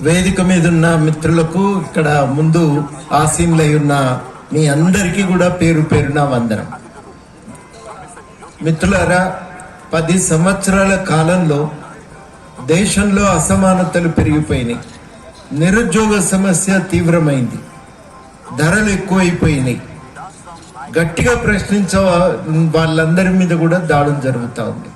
వేదిక మీద ఉన్న మిత్రులకు ఇక్కడ ముందు ఆసీన్లై ఉన్న మీ అందరికీ కూడా పేరు పేరున వందనం. మిత్రులారా పది సంవత్సరాల కాలంలో దేశంలో అసమానతలు పెరిగిపోయినాయి. నిరుద్యోగ సమస్య తీవ్రమైంది. ధరలు ఎక్కువైపోయినాయి. గట్టిగా ప్రశ్నించే వాళ్ళందరి మీద కూడా దాడులు జరుగుతూ ఉంది.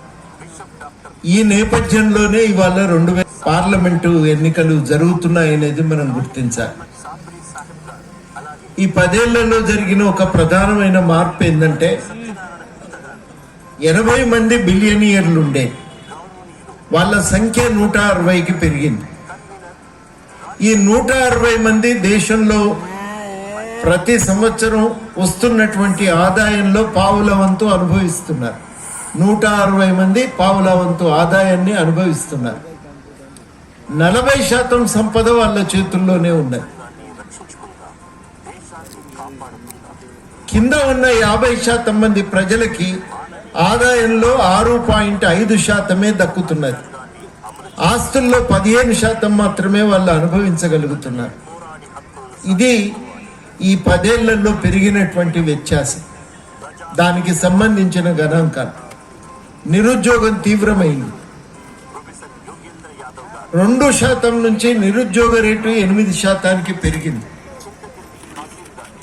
ఈ నేపథ్యంలోనే ఇవాళ రెండు వేల పార్లమెంటు ఎన్నికలు జరుగుతున్నాయనేది మనం గుర్తించాలి. ఈ పదేళ్ళలో జరిగిన ఒక ప్రధానమైన మార్పు ఏంటంటే ఎనభై మంది బిలియనియర్లు ఉండే వాళ్ళ సంఖ్య నూట అరవైకి పెరిగింది. ఈ నూట అరవై మంది దేశంలో ప్రతి సంవత్సరం వస్తున్నటువంటి ఆదాయంలో పావుల వంతు అనుభవిస్తున్నారు. నూట అరవై మంది పావుల వంతు ఆదాయాన్ని అనుభవిస్తున్నారు. నలభై శాతం సంపద వాళ్ళ చేతుల్లోనే ఉన్నది. కింద ఉన్న యాభై శాతం మంది ప్రజలకి ఆదాయంలో ఆరు పాయింట్ ఐదు శాతమే దక్కుతున్నది. ఆస్తుల్లో పదిహేను శాతం మాత్రమే వాళ్ళు అనుభవించగలుగుతున్నారు. ఇది ఈ పదేళ్ళలో పెరిగినటువంటి వ్యత్యాసం. దానికి సంబంధించిన గణాంకాలు. నిరుద్యోగం తీవ్రమైంది. రెండు శాతం నుంచి నిరుద్యోగ రేటు ఎనిమిది శాతానికి పెరిగింది.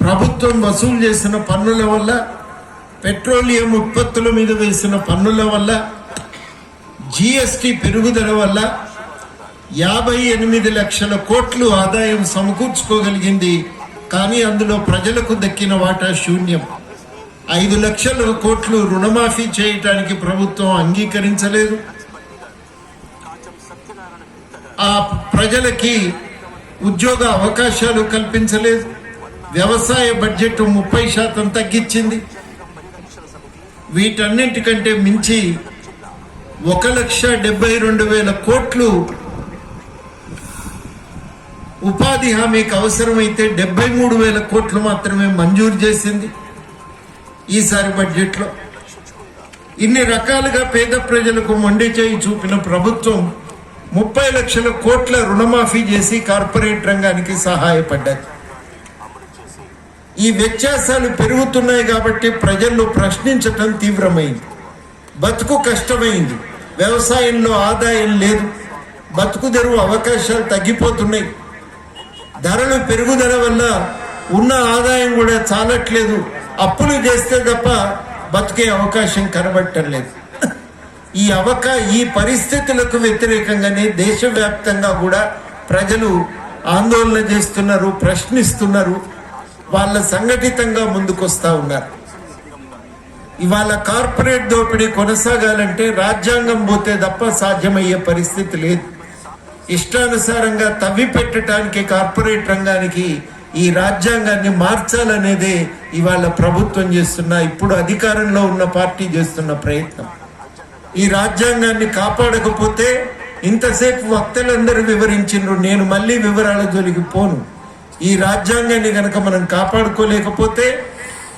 ప్రభుత్వం వసూలు చేసిన పన్నుల వల్ల పెట్రోలియం ఉత్పత్తుల మీద వేసిన పన్నుల వల్ల జిఎస్టి పెరుగుదల వల్ల యాభై ఎనిమిది లక్షల కోట్లు ఆదాయం సమకూర్చుకోగలిగింది. కానీ అందులో ప్రజలకు దక్కిన వాటా శూన్యం. ఐదు లక్షల కోట్లు రుణమాఫీ చేయటానికి ప్రభుత్వం అంగీకరించలేదు. ఆ ప్రజలకి ఉద్యోగ అవకాశాలు కల్పించలేదు. వ్యవసాయ బడ్జెట్ ముప్పై శాతం తగ్గించింది. వీటన్నిటికంటే మించి ఒక లక్ష డెబ్బై రెండు వేల కోట్లు ఉపాధి హామీకి అవసరమైతే డెబ్బై మూడు వేల కోట్లు మాత్రమే మంజూరు చేసింది. ఈసారి బడ్జెట్లో ఇన్ని రకాలుగా పేద ప్రజలకు మొండి చేయి చూపిన ప్రభుత్వం ముప్పై లక్షల కోట్ల రుణమాఫీ చేసి కార్పొరేట్ రంగానికి సహాయపడ్డది. ఈ వ్యత్యాసాలు పెరుగుతున్నాయి కాబట్టి ప్రజల్లో ప్రశ్నించటం తీవ్రమైంది. బతుకు కష్టమైంది. వ్యవసాయంలో ఆదాయం లేదు. బతుకు తెరువు అవకాశాలు తగ్గిపోతున్నాయి. ధరలు పెరుగుదల వల్ల ఉన్న ఆదాయం కూడా చాలట్లేదు. అప్పులు చేస్తే తప్ప బతికే అవకాశం కనబడటం లేదు. ఈ అవకా ఈ పరిస్థితులకు వ్యతిరేకంగానే దేశవ్యాప్తంగా కూడా ప్రజలు ఆందోళన చేస్తున్నారు ప్రశ్నిస్తున్నారు. వాళ్ళ సంఘటితంగా ముందుకొస్తా ఉన్నారు. ఇవాళ కార్పొరేట్ దోపిడీ కొనసాగాలంటే రాజ్యాంగం పోతే తప్ప సాధ్యమయ్యే పరిస్థితి లేదు. ఇష్టానుసారంగా తవ్వి పెట్టడానికి కార్పొరేట్ రంగానికి ఈ రాజ్యాంగాన్ని మార్చాలనేదే ఇవాళ ప్రభుత్వం చేస్తున్న ఇప్పుడు అధికారంలో ఉన్న పార్టీ చేస్తున్న ప్రయత్నం. ఈ రాజ్యాంగాన్ని కాపాడకపోతే ఇంతసేపు వక్తలందరూ వివరించిండ్రు నేను మళ్ళీ వివరాల జోలికి పోను. ఈ రాజ్యాంగాన్ని కనుక మనం కాపాడుకోలేకపోతే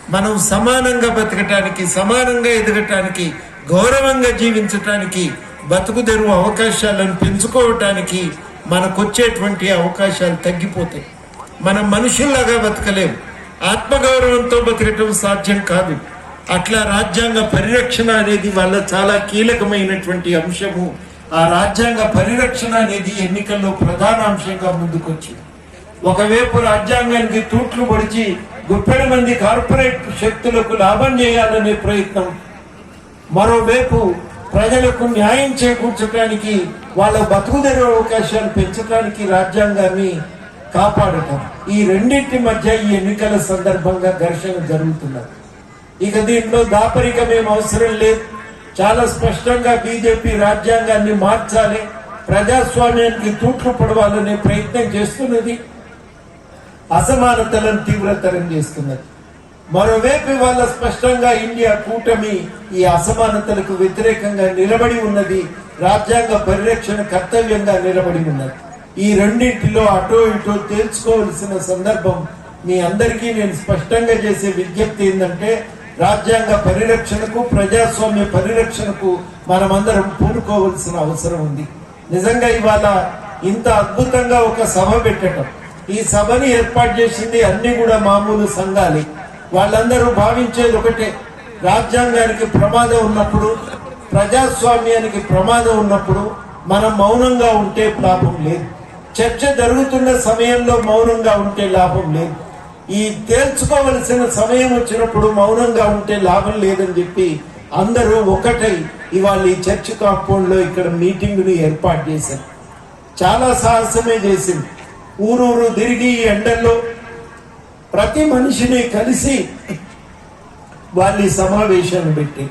మనం సమానంగా బతకటానికి సమానంగా ఎదగటానికి గౌరవంగా జీవించటానికి బతుకు తెరువు అవకాశాలను పెంచుకోవటానికి మనకొచ్చేటువంటి అవకాశాలు తగ్గిపోతాయి. మనం మనుషుల్లాగా బతకలేం ఆత్మగౌరవంతో బతకటం సాధ్యం కాదు. అట్లా రాజ్యాంగ పరిరక్షణ అనేది వాళ్ళ చాలా కీలకమైనటువంటి అంశము. ఆ రాజ్యాంగ పరిరక్షణ అనేది ఎన్నికల్లో ప్రధాన అంశంగా ముందుకొచ్చింది. ఒకవైపు రాజ్యాంగానికి తూట్లు పొడిచి గుప్పెడు మంది కార్పొరేట్ శక్తులకు లాభం చేయాలనే ప్రయత్నం. మరోవైపు ప్రజలకు న్యాయం చేకూర్చడానికి వాళ్ళ బతుకుదెరు అవకాశాలు పెంచడానికి రాజ్యాంగాన్ని కాపాడటం ఈ రెండింటి మధ్య ఈ ఎన్నికల సందర్భంగా ఘర్షణ జరుగుతున్నది. ఇక దీంట్లో దాపరికమేం అవసరం లేదు. చాలా స్పష్టంగా బీజేపీ రాజ్యాంగాన్ని మార్చాలి. ప్రజాస్వామ్యానికి తూట్లు పడవాలనే ప్రయత్నం చేస్తున్నది. అసమానతలను తీవ్రతరం చేస్తున్నది. మరోవైపు వాళ్ళ స్పష్టంగా ఇండియా కూటమి ఈ అసమానతలకు వ్యతిరేకంగా నిలబడి ఉన్నది. రాజ్యాంగ పరిరక్షణ కర్తవ్యంగా నిలబడి ఉన్నది. ఈ రెండింటిలో అటో ఇటో తేల్చుకోవలసిన సందర్భం మీ అందరికీ నేను స్పష్టంగా చేసే విజ్ఞప్తి ఏంటంటే రాజ్యాంగ పరిరక్షణకు ప్రజాస్వామ్య పరిరక్షణకు మనమందరం పూనుకోవలసిన అవసరం ఉంది. నిజంగా ఇవాళ ఇంత అద్భుతంగా ఒక సభ పెట్టడం ఈ సభని ఏర్పాటు చేసింది అన్ని కూడా మామూలు సంఘాలే. వాళ్ళందరూ భావించేది ఒకటే రాజ్యాంగానికి ప్రమాదం ఉన్నప్పుడు ప్రజాస్వామ్యానికి ప్రమాదం ఉన్నప్పుడు మనం మౌనంగా ఉంటే పాపం లేదు. చర్చ జరుగుతున్న సమయంలో మౌనంగా ఉంటే లాభం లేదు. ఈ తేల్చుకోవలసిన సమయం వచ్చినప్పుడు మౌనంగా ఉంటే లాభం లేదని చెప్పి అందరూ ఒకటై ఇవాళ ఈ చర్చ్ కాంపౌండ్లో ఇక్కడ మీటింగ్ను ఏర్పాటు చేశారు. చాలా సాహసమే చేసింది. ఊరూరు తిరిగి ఈ ఎండల్లో ప్రతి మనిషిని కలిసి వాళ్ళు సమావేశాన్ని పెట్టి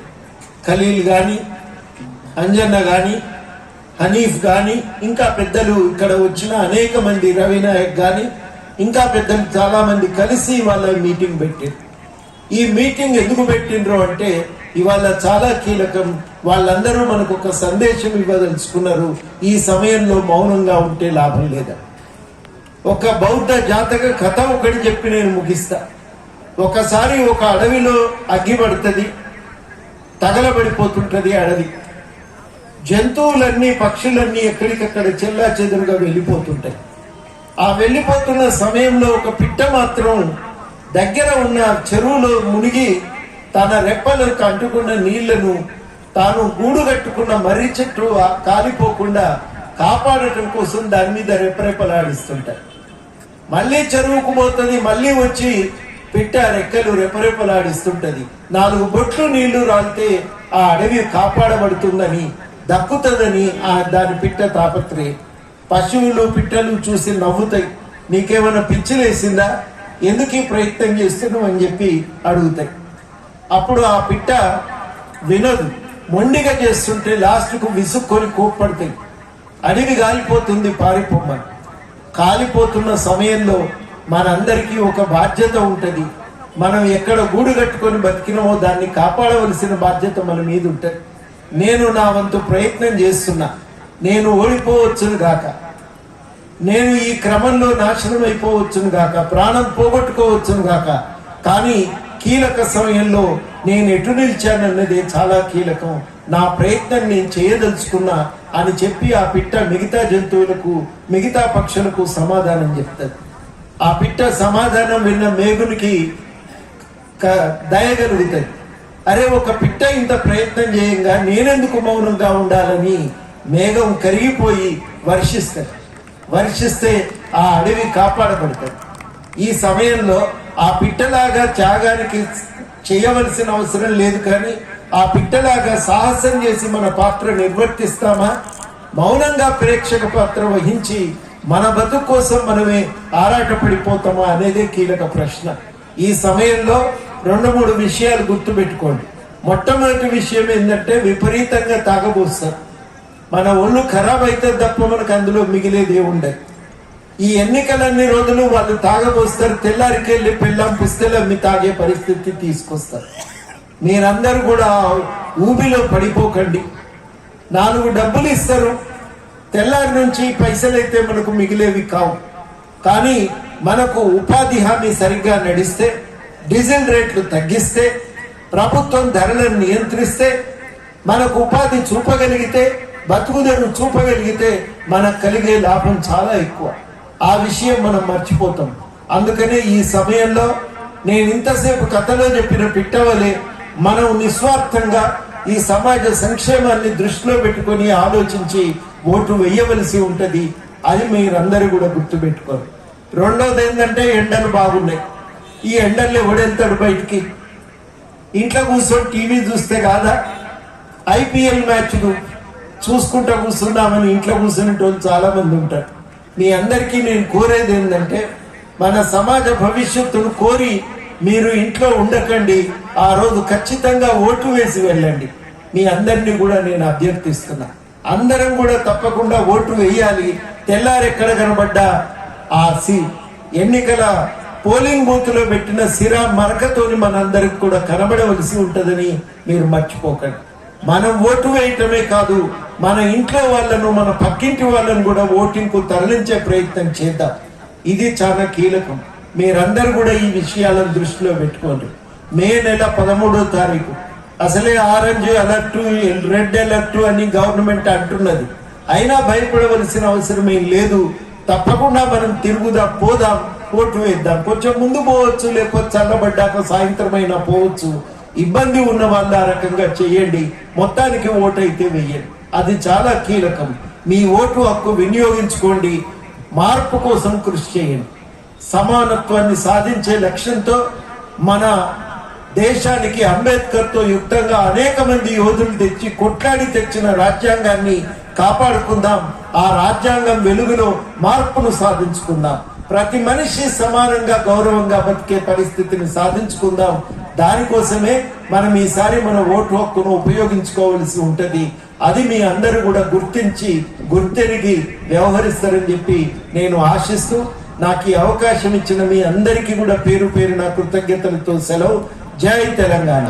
ఖలీల్ కానీ అంజన్న కానీ హనీఫ్ కానీ ఇంకా పెద్దలు ఇక్కడ వచ్చిన అనేక మంది రవినాయక్ కానీ ఇంకా పెద్దలు చాలా మంది కలిసి వాళ్ళ మీటింగ్ పెట్టారు. ఈ మీటింగ్ ఎందుకు పెట్టిండ్రు అంటే ఇవాళ చాలా కీలకం. వాళ్ళందరూ మనకు ఒక సందేశం ఇవ్వదలుచుకున్నారు. ఈ సమయంలో మౌనంగా ఉంటే లాభం లేదా? ఒక బౌద్ధ జాతక కథ ఒకటి చెప్పి నేను ముగిస్తా. ఒకసారి ఒక అడవిలో అగ్గి పడుతుంది తగలబడిపోతుంటది అడవి. జంతువులన్నీ పక్షులన్నీ ఎక్కడికక్కడ చెల్లా చెదురుగా వెళ్ళిపోతుంటాయి. ఆ వెళ్ళిపోతున్న సమయంలో ఒక పిట్ట మాత్రం దగ్గర ఉన్న చెరువులో మునిగి తన రెప్పలకు అంటుకున్న నీళ్ళను తాను గూడు కట్టుకున్న మర్రి చెట్టు కాలిపోకుండా కాపాడటం కోసం దాని మీద రెపరెపలాడిస్తుంటాయి. మళ్ళీ చెరువుకు పోతుంది మళ్ళీ వచ్చి పిట్ట రెక్కలు రెపరెపలాడిస్తుంటది. నాలుగు బొట్లు నీళ్ళు రాలితే ఆ అడవి కాపాడబడుతుందని దక్కుతుందని ఆ దాని పిట్ట తాపత్రయం. పశువులు పిట్టలు చూసి నవ్వుతాయి. నీకేమైనా పిచ్చిలేసిందా ఎందుకు ఈ ప్రయత్నం చేస్తున్నావు అని చెప్పి అడుగుతాయి. అప్పుడు ఆ పిట్ట వినదు. మొండిగా చేస్తుంటే లాస్ట్కు విసుక్కొని కోప్పడతాయి. అడవి కాలిపోతుంది పారిపోమ్మని కాలిపోతున్న సమయంలో మనందరికీ ఒక బాధ్యత ఉంటుంది. మనం ఎక్కడ గూడు కట్టుకొని బతికినామో దాన్ని కాపాడవలసిన బాధ్యత మన మీద ఉంటుంది. నేను నా వంతు ప్రయత్నం చేస్తున్నా. నేను ఓడిపోవచ్చును గాక. నేను ఈ క్రమంలో నాశనం అయిపోవచ్చును గాక. ప్రాణం పోగొట్టుకోవచ్చును గాక. కానీ కీలక సమయంలో నేను ఎటు నిలిచానన్నది చాలా కీలకం. నా ప్రయత్నం నేను చేయదలుచుకున్నా అని చెప్పి ఆ పిట్ట మిగతా జంతువులకు మిగతా పక్షులకు సమాధానం చెప్తుంది. ఆ పిట్ట సమాధానం విన్న మేఘునికి క- అరే ఒక పిట్ట ఇంత ప్రయత్నం చేయంగా నేనెందుకు మౌనంగా ఉండాలని మేఘం కరిగిపోయి వర్షిస్తారు వర్షిస్తే ఆ అడవి కాపాడబడుతుంది. ఈ సమయంలో ఆ పిట్టలాగా త్యాగానికి చేయవలసిన అవసరం లేదు కానీ ఆ పిట్టలాగా సాహసం చేసి మన పాత్ర నిర్వర్తిస్తామా? మౌనంగా ప్రేక్షక పాత్ర వహించి మన బతుకు కోసం మనమే ఆరాటపడిపోతామా అనేదే కీలక ప్రశ్న. ఈ సమయంలో రెండు మూడు విషయాలు గుర్తుపెట్టుకోండి. మొట్టమొదటి విషయం ఏంటంటే విపరీతంగా తాగబోస్తారు. మన ఒళ్ళు ఖరాబ్ అయితే తప్ప మనకు అందులో మిగిలేది ఉండదు ఈ ఎన్నికలన్ని రోజులు వాళ్ళు తాగబోస్తారు తెల్లారికెళ్ళి పెళ్ళాం పుస్తలు అమ్మి తాగే పరిస్థితి తీసుకొస్తారు. మీరందరూ కూడా ఊబిలో పడిపోకండి. నాలుగు డబ్బులు ఇస్తారు. తెల్లారి నుంచి పైసలు అయితే మనకు మిగిలేవి కావు. కానీ మనకు ఉపాధి హామీ సరిగ్గా నడిస్తే డీజిల్ రేట్లు తగ్గిస్తే ప్రభుత్వం ధరలను నియంత్రిస్తే మనకు ఉపాధి చూపగలిగితే బతుకుదను చూపగలిగితే మనకు కలిగే లాభం చాలా ఎక్కువ. ఆ విషయం మనం మర్చిపోతాం. అందుకనే ఈ సమయంలో నేను ఇంతసేపు కథలో చెప్పిన పిట్టవలే మనం నిస్వార్థంగా ఈ సమాజ సంక్షేమాన్ని దృష్టిలో పెట్టుకొని ఆలోచించి ఓటు వేయవలసి ఉంటుంది అది మీరందరూ కూడా గుర్తుపెట్టుకోరు రెండోది ఏంటంటే ఎండలు బాగున్నాయి. ఈ ఎండల్లో ఎవడెళ్తాడు బయటికి? ఇంట్లో కూర్చొని టీవీ చూస్తే కాదా? ఐపీఎల్ మ్యాచ్లు చూసుకుంటా కూర్చున్నామని ఇంట్లో కూర్చునేటోళ్ళు చాలామంది ఉంటారు. మీ అందరికీ నేను కోరేది ఏంటంటే మన సమాజ భవిష్యత్తును కోరి మీరు ఇంట్లో ఉండకండి. ఆ రోజు ఖచ్చితంగా ఓటు వేసి వెళ్ళండి. మీ అందరినీ కూడా నేను అభ్యర్థిస్తున్నా. అందరం కూడా తప్పకుండా ఓటు వేయాలి. తెల్లారెక్కడ కనబడ్డా ఆ సి ఎన్నికల పోలింగ్ బూత్లో పెట్టిన సిరా మరకతోని మనందరికి కూడా కనబడవలసి ఉంటుందని మీరు మర్చిపోకండి. మనం ఓటు వేయటమే కాదు మన ఇంట్లో వాళ్ళను మన పక్కింటి వాళ్ళను కూడా ఓటింగ్కు తరలించే ప్రయత్నం చేద్దాం. ఇది చాలా కీలకం. మీరందరూ కూడా ఈ విషయాలను దృష్టిలో పెట్టుకోండి. మే నెల పదమూడో తారీఖు. అసలే ఆరెంజ్ అలర్ట్ రెడ్ అలర్ట్ అని గవర్నమెంట్ అంటున్నది. అయినా భయపడవలసిన అవసరం ఏం లేదు. తప్పకుండా మనం తిరుగుదాం పోదాం ఓటు వేద్దాం. కొంచెం ముందు పోవచ్చు లేకపోతే చల్లబడ్డాక సాయంత్రం అయినా పోవచ్చు. ఇబ్బంది ఉన్న వాళ్ళు ఆ రకంగా చేయండి. మొత్తానికి ఓటు అయితే వేయండి. అది చాలా కీలకం. మీ ఓటు హక్కు వినియోగించుకోండి. మార్పు కోసం కృషి చేయండి. సమానత్వాన్ని సాధించే లక్ష్యంతో మన దేశానికి అంబేద్కర్తో యుక్తంగా అనేక మంది యోధులు తెచ్చి కొట్లాడి తెచ్చిన రాజ్యాంగాన్ని కాపాడుకుందాం. ఆ రాజ్యాంగం వెలుగులో మార్పును సాధించుకుందాం. ప్రతి మనిషి సమానంగా గౌరవంగా బతికే పరిస్థితిని సాధించుకుందాం. దానికోసమే మనం ఈసారి మన ఓటు హక్కును ఉపయోగించుకోవలసి ఉంటుంది. అది మీ అందరూ కూడా గుర్తించి గుర్తెరిగి వ్యవహరిస్తారని చెప్పి నేను ఆశిస్తూ నాకు ఈ అవకాశం ఇచ్చిన మీ అందరికీ కూడా పేరు పేరు నా కృతజ్ఞతలతో సెలవు. జై తెలంగాణ.